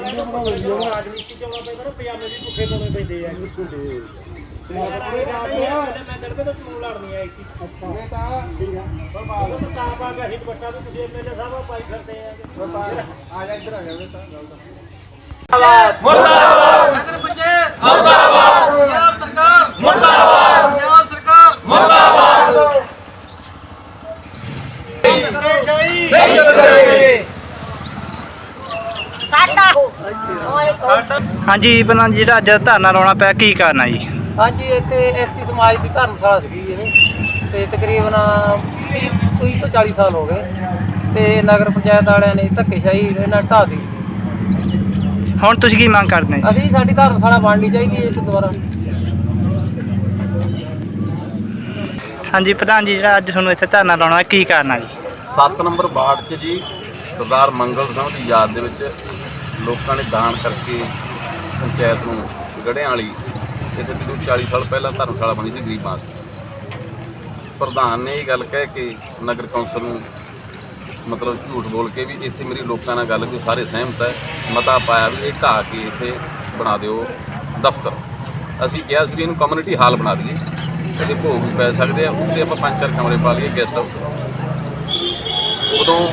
ਰਾਜਨੀਤੀ ਚ ਆਉਣਾ ਪੈਂਦਾ ਨਾ ਪਜਾਮੇ ਵੀ ਭੁੱਖੇ ਪਾਉਣੇ ਪੈਂਦੇ ਆ ਮੈਂ ਗੜਬੇ ਤੋਂ ਚੋਣ ਲੜਨੀ ਆ ਇੱਥੇ ਇਹ ਤਾਂ ਬਰਬਾਦ ਉਹ ਤਾਂ ਪਾ ਕੇ ਅਸੀਂ ਦੁਪੱਟਾ ਵੀ ਤੁਸੀਂ ਐਮਐਲਏ ਸਾਹਿਬ ਪਾਈ ਫਿਰਦੇ ਆ ਬਰਬਾਦ ਆ ਜਾ ਇੱਧਰ ਆ ਜਾ ਬੇਟਾ ਗੱਲ ਤਾਂ ਨਗਰ ਪੰਚਾਇਤ। ਮੁਰਦਾਬਾਦ ਪੰਜਾਬ ਸਰਕਾਰ ਮੁਰਦਾਬਾਦ ਪੰਜਾਬ ਸਰਕਾਰ ਮੁਰਦਾਬਾਦ ਹਾਂਜੀ ਪਹਿਲਾਂ ਜਿਹੜਾ ਅੱਜ ਧਰਨਾ ਲਾਉਣਾ ਪਿਆ ਕੀ ਕਾਰਨ ਆ ਜੀ? ਹਾਂਜੀ ਇੱਥੇ ਐਸਸੀ ਸਮਾਜ ਦੀ ਧਰਮਸ਼ਾਲਾ ਸੀਗੀ ਇਹ। ਤੇ ਤਕਰੀਬਨ 30 ਤੋਂ 40 ਸਾਲ ਹੋ ਗਏ। ਤੇ ਨਗਰ ਪੰਚਾਇਤ ਵਾਲਿਆਂ ਨੇ ਧੱਕੇਸ਼ਾਹੀ ਇਹਨਾਂ ਢਾਹ ਦਿੱਤੀ। ਹੁਣ ਤੁਸੀਂ ਕੀ ਮੰਗ ਕਰਦੇ ਅਸੀਂ ਸਾਡੀ ਧਰਮਸ਼ਾਲਾ ਬਣਨੀ ਚਾਹੀਦੀ ਹੈ ਇੱਥੇ ਦੁਬਾਰਾ ਹਾਂਜੀ ਪ੍ਰਧਾਨ ਜੀ ਜਿਹੜਾ ਅੱਜ ਤੁਹਾਨੂੰ ਇੱਥੇ ਧਰਨਾ ਲਾਉਣਾ ਕੀ ਕਾਰਨ ਆ ਜੀ? 7 ਨੰਬਰ ਵਾਰਡ 'ਚ ਜੀ, ਸਰਦਾਰ ਮੰਗਲ ਸਿੰਘ ਦੀ ਯਾਦ ਦੇ ਵਿੱਚ ਲੋਕਾਂ ਨੇ ਦਾਨ ਕਰਕੇ ਪੰਚਾਇਤ ਨੂੰ ਗੜਿਆਂ ਵਾਲੀ ਇੱਥੇ ਜਦੋਂ 40 ਸਾਲ ਪਹਿਲਾਂ ਧਰਮਸ਼ਾਲਾ ਬਣੀ ਸੀ, ਗਰੀਬਾਂ ਵਾਸਤੇ। ਪ੍ਰਧਾਨ ਨੇ ਇਹ ਗੱਲ ਕਹਿ ਕੇ ਨਗਰ ਕੌਂਸਲ ਨੂੰ ਮਤਲਬ ਝੂਠ ਬੋਲ ਕੇ ਵੀ ਇੱਥੇ ਮੇਰੀ ਲੋਕਾਂ ਨਾਲ ਗੱਲ ਕੋਈ ਸਾਰੇ ਸਹਿਮਤ ਹੈ, ਮਤਾ ਪਾਇਆ ਵੀ ਇਹ ਢਾਹ ਕੇ ਇੱਥੇ ਬਣਾ ਦਿਓ ਦਫ਼ਤਰ। ਅਸੀਂ ਕਿਹਾ ਸੀ ਵੀ ਇਹਨੂੰ ਕਮਿਊਨਿਟੀ ਹਾਲ ਬਣਾ ਦਈਏ, ਇਹਦੇ ਭੋਗ ਵੀ ਪੈ ਸਕਦੇ ਆ ਉੱਤੇ ਆਪਾਂ ਪੰਜ ਚਾਰ ਕਮਰੇ ਪਾ ਲਈਏ ਗੈਸਟ ਹਾਊਸ ਉਦੋਂ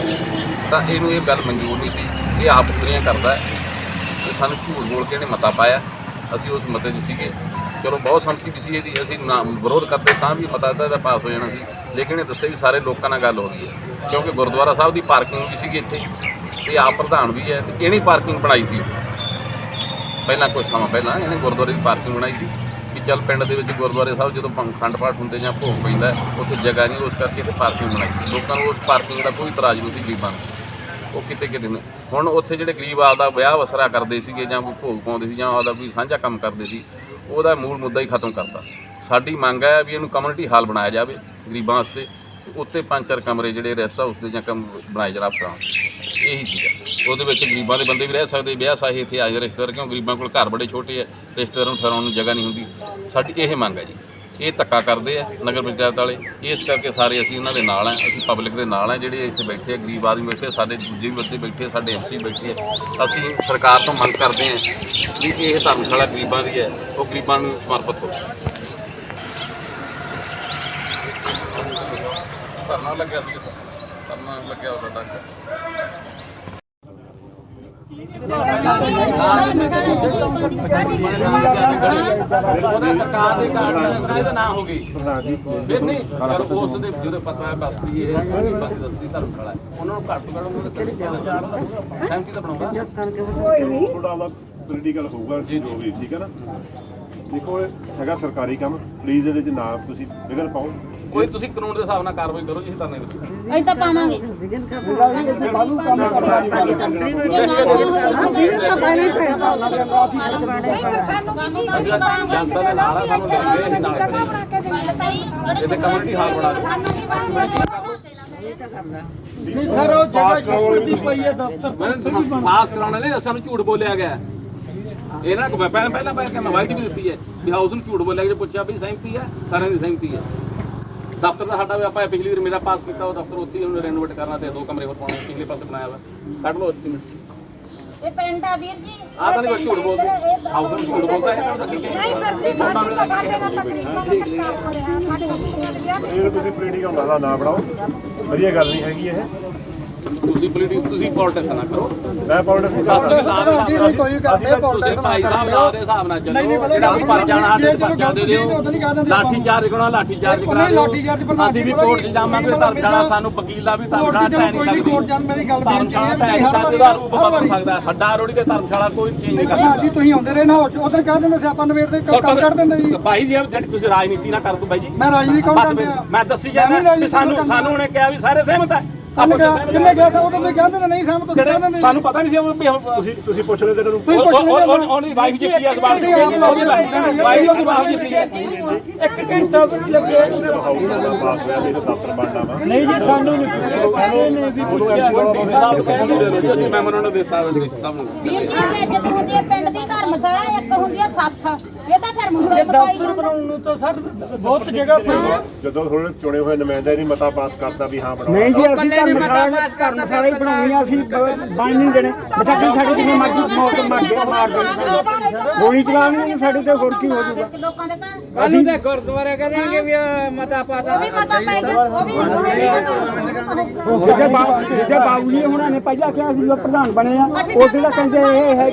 ਤਾਂ ਇਹਨੂੰ ਇਹ ਗੱਲ ਮਨਜ਼ੂਰ ਨਹੀਂ ਸੀ ਇਹ ਆਪ ਉਤਰੀਆਂ ਕਰਦਾ ਹੈ ਤੇ ਸਾਨੂੰ ਝੂਠ ਬੋਲ ਕੇ ਇਹਨੇ ਮਤਾ ਪਾਇਆ। ਅਸੀਂ ਉਸ ਮਤੇ 'ਚ ਸੀਗੇ। ਚਲੋ ਬਹੁਤ ਸੰਮਤੀ ਵੀ ਸੀ ਇਹਦੀ ਅਸੀਂ ਨਾ ਵਿਰੋਧ ਕਰਦੇ ਤਾਂ ਵੀ ਮਤਾ ਤਾਂ ਇਹਦਾ ਪਾਸ ਹੋ ਜਾਣਾ ਸੀ। ਲੇਕਿਨ ਇਹ ਦੱਸੇ ਵੀ ਸਾਰੇ ਲੋਕਾਂ ਨਾਲ ਗੱਲ ਹੋ ਗਈ ਹੈ। ਕਿਉਂਕਿ ਗੁਰਦੁਆਰਾ ਸਾਹਿਬ ਦੀ ਪਾਰਕਿੰਗ ਵੀ ਸੀਗੀ ਇੱਥੇ। ਤੇ ਆਪ ਪ੍ਰਧਾਨ ਵੀ ਹੈ। ਤੇ ਇਹਨੇ ਪਾਰਕਿੰਗ ਬਣਾਈ ਸੀ। ਪਹਿਲਾਂ ਕੁਝ ਸਮਾਂ ਪਹਿਲਾਂ ਇਹਨੇ ਗੁਰਦੁਆਰੇ ਦੀ ਪਾਰਕਿੰਗ ਬਣਾਈ ਸੀ। ਕਿ ਚੱਲ ਪਿੰਡ ਦੇ ਵਿੱਚ ਗੁਰਦੁਆਰੇ ਸਾਹਿਬ ਜਦੋਂ ਭੰ- ਅਖੰਡ ਪਾਠ ਹੁੰਦੇ ਜਾਂ ਭੋਗ ਪੈਂਦਾ, ਉੱਥੇ ਜਗ੍ਹਾ ਨਹੀਂ, ਉਸ ਕਰਕੇ ਇੱਥੇ ਪਾਰਕਿੰਗ ਬਣਾਈ। ਲੋਕਾਂ ਨੂੰ ਉਸ ਪਾਰਕਿੰਗ ਦਾ ਕੋਈ ਇਤਰਾਜ਼ ਨਹੀਂ ਸੀ ਗਰੀਬਾਂ ਨੂੰ। ਉਹ ਕਿਤੇ ਕਿਤੇ ਨੇ। ਹੁਣ ਉੱਥੇ ਜਿਹੜੇ ਗਰੀਬ ਆਪਦਾ ਵਿਆਹ ਵਸਰਾ ਕਰਦੇ ਸੀਗੇ ਜਾਂ ਕੋਈ ਭੋਗ ਪਾਉਂਦੇ ਸੀ ਜਾਂ ਆਪਦਾ ਕੋਈ ਸਾਂਝਾ ਕੰਮ ਕਰਦੇ ਸੀ, ਉਹਦਾ ਮੂਲ ਮੁੱਦਾ ਹੀ ਖਤਮ ਕਰਤਾ। ਸਾਡੀ ਮੰਗ ਹੈ ਵੀ ਇਹਨੂੰ ਕਮਿਊਨਿਟੀ ਹਾਲ ਬਣਾਇਆ ਜਾਵੇ ਗਰੀਬਾਂ ਵਾਸਤੇ। ਉੱਤੇ ਪੰਜ ਚਾਰ ਕਮਰੇ ਜਿਹੜੇ ਰੈਸਟ ਹਾਊਸ ਦੇ ਜਾਂ ਕਮ ਬਣਾਏ ਜਾਣ ਅਫਸਰਾਂ ਇਹੀ ਸੀਗਾ। ਉਹਦੇ ਵਿੱਚ ਗਰੀਬਾਂ ਦੇ ਬੰਦੇ ਵੀ ਰਹਿ ਸਕਦੇ ਵਿਆਹ ਸਾਹੀ ਇੱਥੇ ਆ ਜਾਂਦੇ ਰਿਸ਼ਤੇਦਾਰ ਕਿਉਂ ਗਰੀਬਾਂ ਕੋਲ ਘਰ ਬੜੇ ਛੋਟੇ ਆ ਰਿਸ਼ਤੇਦਾਰਾਂ ਨੂੰ ਠਹਿਰਾਉਣ ਨੂੰ ਜਗ੍ਹਾ ਨਹੀਂ ਹੁੰਦੀ। ਸਾਡੀ ਇਹ ਮੰਗ ਹੈ ਜੀ। ਇਹ ਧੱਕਾ ਕਰਦੇ ਆ ਨਗਰ ਪੰਚਾਇਤ ਵਾਲੇ। ਇਸ ਕਰਕੇ ਸਾਰੇ ਅਸੀਂ ਉਹਨਾਂ ਦੇ ਨਾਲ ਆ ਅਸੀਂ ਪਬਲਿਕ ਦੇ ਨਾਲ ਆ ਜਿਹੜੇ ਇੱਥੇ ਬੈਠੇ ਆ ਗਰੀਬ ਆਦਮੀ ਬੈਠੇ ਸਾਡੇ ਦੂਜੇ ਵੀ ਬੰਦੇ ਬੈਠੇ ਆ, ਸਾਡੇ ਐਮਸੀ ਬੈਠੇ ਆ ਅਸੀਂ ਸਰਕਾਰ ਤੋਂ ਮੰਗ ਕਰਦੇ ਆ ਵੀ ਇਹ ਧਰਮਸ਼ਾਲਾ ਗਰੀਬਾਂ ਦੀ ਹੈ ਉਹ ਗਰੀਬਾਂ ਨੂੰ ਸਮਰਪਿਤ ਹੋਵੇ ਧਰਨਾ ਲੱਗਿਆ ਸੀ ਧਰਨਾ ਲੱਗਿਆ ਹੋਇਆ ਸਾਡਾ ਉਹਦਾ ਸਰਕਾਰ ਦੇ ਕਾਰਨ ਇਹਦਾ ਨਾਂ ਹੋ ਗਈ। ਫਿਰ ਨਹੀਂ ਪਰ ਉਸ ਦੇ ਜਿਹੜੇ ਪਤਾ ਹੈ ਬਸਤੀ ਇਹ ਹੈ ਕਿ ਬਸਤੀ ਦਸਤੀ ਧਰਮਸ਼ਾਲਾ ਹੈ। ਉਹਨਾਂ ਨੂੰ ਘੱਟ ਤੋਂ ਘੱਟ ਉਹਨਾਂ ਦੇ ਕਿਹੜੇ ਸਹਿਮਤੀ ਤਾਂ ਬਣਾਉਂਦਾ। ਥੋੜਾ ਉਹਦਾ ਪੋਲੀਟੀਕਲ ਹੋਊਗਾ ਜੀ ਜੋ ਵੀ ਠੀਕ ਹੈ ਨਾ? ਦੇਖੋ ਇਹ ਹੈਗਾ ਸਰਕਾਰੀ ਕੰਮ। ਪਲੀਜ਼ ਇਹਦੇ ਚ ਨਾ ਤੁਸੀਂ ਵਿਗਨ ਪਾਓ। ਕੋਈ ਤੁਸੀਂ ਕਾਨੂੰਨ ਦੇ ਹਿਸਾਬ ਨਾਲ ਕਾਰਵਾਈ ਕਰੋ ਜੀ ਦੇ ਵਿੱਚ ਅਸੀਂ ਤਾਂ ਪਾਵਾਂਗੇ ਕੇ ਨਹੀਂ ਸਰ ਉਹ ਜਗ੍ਹਾ ਪਈ ਹੈ ਪਾਸ ਕਰਾਉਣੇ ਨੇ ਸਾਨੂੰ ਝੂਠ ਬੋਲਿਆ ਗਿਆ। ਇਹ ਨਾ ਮੈਂ ਪਹਿਲਾਂ ਪਹਿਲਾਂ ਪਹਿਲਾਂ ਕਿ ਮੈਂ ਵਾਈਟ ਵੀ ਦਿੱਤੀ ਹੈ। ਵੀ ਹਾਊਸ ਨੂੰ ਝੂਠ ਬੋਲਿਆ ਕਿ ਪੁੱਛਿਆ ਵੀ ਸਹਿਮਤੀ ਹੈ ਸਾਰਿਆਂ ਦੀ ਸਹਿਮਤੀ ਹੈ। ਦਫ਼ਤਰ ਦਾ ਸਾਡਾ ਵੀ ਆਪਾਂ ਪਿਛਲੀ ਵਾਰ ਮੇਰਾ ਪਾਸ ਕੀਤਾ ਉਹ ਦਫ਼ਤਰ ਉੱਥੇ ਉਹਨੂੰ ਰੈਨੋਵੇਟ ਕਰਨਾ ਤੇ ਦੋ ਕਮਰੇ ਹੋਰ ਪਾਉਣੇ ਪਿਛਲੇ ਪਾਸੇ ਬਣਾਇਆ ਵਾ ਕੱਢ ਲਓ ਇੱਕ ਮਿੰਟ ਇਹ ਪਿੰਡ ਆ ਵੀਰ ਜੀ ਆਹ ਤਾਂ ਨਹੀਂ ਬਸ ਝੂਠ ਬੋਲਦੇ ਹਾਊਸ ਨੂੰ ਝੂਠ ਬੋਲਦਾ ਹੈ ਨਹੀਂ ਕਰਦੀ ਸਾਡੀ ਤਾਂ ਸਾਡੇ ਨਾਲ ਤਕਰੀਬਨ ਸਾਡੇ ਨਾਲ ਇਹ ਤੁਸੀਂ ਪੋਲੀਟੀਕਲ ਮਾਮਲਾ ਨਾ ਬਣਾਓ ਵਧੀਆ ਗੱਲ ਨਹੀਂ ਹੈਗੀ ਇਹ ਤੁਸੀਂ ਪੋਲੀਟਿਕਸ ਤੁਸੀਂ ਪੋਲਿਟਿਕਸ ਨਾ ਕਰੋ। ਮੈਂ ਪੋਲੀਟਿਕਸ ਕੋਈ ਕਰਦੇ ਤੁਸੀਂ ਭਾਈ ਸਾਹਿਬ ਨਾਲ ਦੇ ਹਿਸਾਬ ਨਾਲ ਚੱਲੋ। ਜਿਹੜਾ ਵੀ ਪਰ ਜਾਣਾ ਸਾਡੇ ਪਰ ਜਾਂਦੇ ਦਿਓ। ਲਾਠੀ ਚਾਰਜ ਕਰਨਾ ਲਾਠੀ ਚਾਰਜ ਕਰਾ ਨਹੀਂ, ਲਾਠੀ ਚਾਰਜ ਦਿਓ ਅਸੀਂ ਵੀ ਕੋਰਟ 'ਚ ਜਾਵਾਂਗੇ ਕੋਈ ਧਰਮਸ਼ਾਲਾ ਸਾਨੂੰ ਵਕੀਲਾ ਵੀ ਧਰਮਸ਼ਾਲਾ ਟੈ ਨਹੀਂ ਕੋਈ ਨਹੀਂ ਕੋਰਟ ਜਾਣ ਸਕਦੀ ਮੇਰੀ ਗੱਲ ਬੇਨਤੀ ਹੈ ਨਹੀਂ ਸਕਦੀ ਦਾ ਰੂਪ ਬਦਲ ਸਕਦਾ ਹੱਡਾ ਰੋੜੀ ਤੇ ਧਰਮਸ਼ਾਲਾ ਕੋਈ ਚੇਂਜ ਨਹੀਂ ਕਰ ਜੀ ਤੁਸੀਂ ਆਉਂਦੇ ਰਹੇ ਨਾ ਉਧਰ ਕਹਿ ਦਿੰਦੇ ਸੀ ਆਪਾਂ ਨਵੇੜ ਦੇ ਕੰਮ ਕੱਢ ਦਿੰਦੇ ਜੀ। ਭਾਈ ਜੀ ਜਿਹੜੀ ਤੁਸੀਂ ਰਾਜਨੀਤੀ ਨਾ ਕਰ ਦੋ ਬਾਈ ਜੀ। ਮੈਂ ਰਾਜਨੀਤੀ ਕੌਣ ਕਰਦੇ ਆ ਮੈਂ ਦੱਸੀ ਜਾਂਦਾ ਸਾਨੂੰ ਸਾਨੂੰ ਉਹਨੇ ਕਿਹਾ ਵੀ ਸਾਰੇ ਸਹਿਮਤ ਹੈ ਕਿੰਨੇ ਗਿਆ ਸੀ? ਉਦੋਂ ਤੁਸੀਂ ਕਹਿੰਦੇ ਤਾਂ ਨਹੀਂ ਸਹਿਮਤ ਤੁਸੀਂ ਕਹਿ ਦਿੰਦੇ ਸਾਨੂੰ ਪਤਾ ਨਹੀਂ ਸੀ ਵੀ ਹਮ- ਤੁਸੀਂ ਤੁਸੀਂ ਪੁੱਛ ਲੈਂਦੇ ਇਹਨਾਂ ਨੂੰ ਤੁਸੀਂ ਪੁੱਛ ਲੈਂਦੇ ਉਹ- ਉਹ- ਉਹਦੀ ਵਾਈਫ ਜਿੱਤੀ ਆ ਜ਼ਬਾਨ ਤੁਸੀਂ ਆਪ ਲਾਓ ਜੀ, ਵਾਈਫ ਦੀ ਜਿੱਤੀ ਹੈ ਇੱਕ ਘੰਟਾ ਵੀ ਨਹੀਂ ਲੱਗਿਆ ਹਾਊਸ ਦਾ ਪਾਸ ਹੋਇਆ ਤੇ ਇਹਦਾ ਦਫ਼ਤਰ ਬਣਨਾ ਵਾ ਨਹੀਂ ਜੀ ਸਾਨੂੰ ਨਹੀਂ ਪੁੱਛਿਆ ਕਿਸੇ ਨੇ ਵੀ ਪੁੱਛਿਆ। ਅਸੀਂ ਮੈਮੋਰੰਡਮ ਨੂੰ ਦਿੱਤਾ ਹੋਇਆ ਸਭ ਨੂੰ। ਵੀਰ ਜੀ ਇਹ ਇੱਜ਼ਤ ਹੁੰਦੀ ਹੈ ਪਿੰਡ ਦੀ ਧਰਮਸ਼ਾਲਾ ਇੱਕ ਹੁੰਦੀ ਹੈ ਸੱਥ ਇਹ ਤਾਂ ਫਿਰ ਮੁੰਡੇ ਮਕਾਈ ਜਾਂਦਾ। ਨੂੰ ਤਾਂ ਸਰ ਬਹੁਤ ਜਗ੍ਹਾ ਪਈ ਹੈ ਜਦੋਂ ਥੋੜੇ ਚੁਣੇ ਹੋਏ ਨੁਮਾਇੰਦੇ ਨਹੀਂ ਮਤਾ ਪਾਸ ਕਰਦਾ ਵੀ ਹਾਂ ਬਣਾਓ ਨਹੀਂ ਜੀ ਅਸੀਂ ਤਾਂ ਧਰਮਸ਼ਾਲਾ ਧਰਮਸ਼ਾਲਾ ਹੀ ਬਣਾਉਣੀ ਆ ਅਸੀਂ ਬ- ਬਣ ਨਹੀਂ ਦੇਣੇ। ਬਸਾਕੀ ਸਾਡੇ ਜਿਵੇਂ ਮਰਜ਼ੀ ਮੌਤ ਮਾਰ ਦੇ ਮਾਰ ਦੇ ਗੋਲੀ ਚਲਾਉਣੀ ਸਾਡੇ ਤੇ ਹੋਰ ਕੀ ਹੋ ਜਾਊਗਾ। ਲੋਕਾਂ ਦੇ ਘਰ। ਅਸੀਂ ਤੇ ਗੁਰਦੁਆਰੇ ਕਰਾਂਗੇ ਵੀ ਮਤਾ ਪਾਤਾ ਉਹ ਵੀ ਪਤਾ ਪੈ ਗਿਆ ਉਹ ਵੀ ਉਹ ਵੀ ਜਿਹਦੇ ਬਾਬੂ ਜੀ ਹੁਣਾਂ ਨੇ ਪਹਿਲਾਂ ਕਿਹਾ ਸੀ ਵੀ ਪ੍ਰਧਾਨ ਬਣੇ ਆ। ਉਹਦੇ ਦਾ ਕਹਿੰਦੇ ਇਹ ਹੈ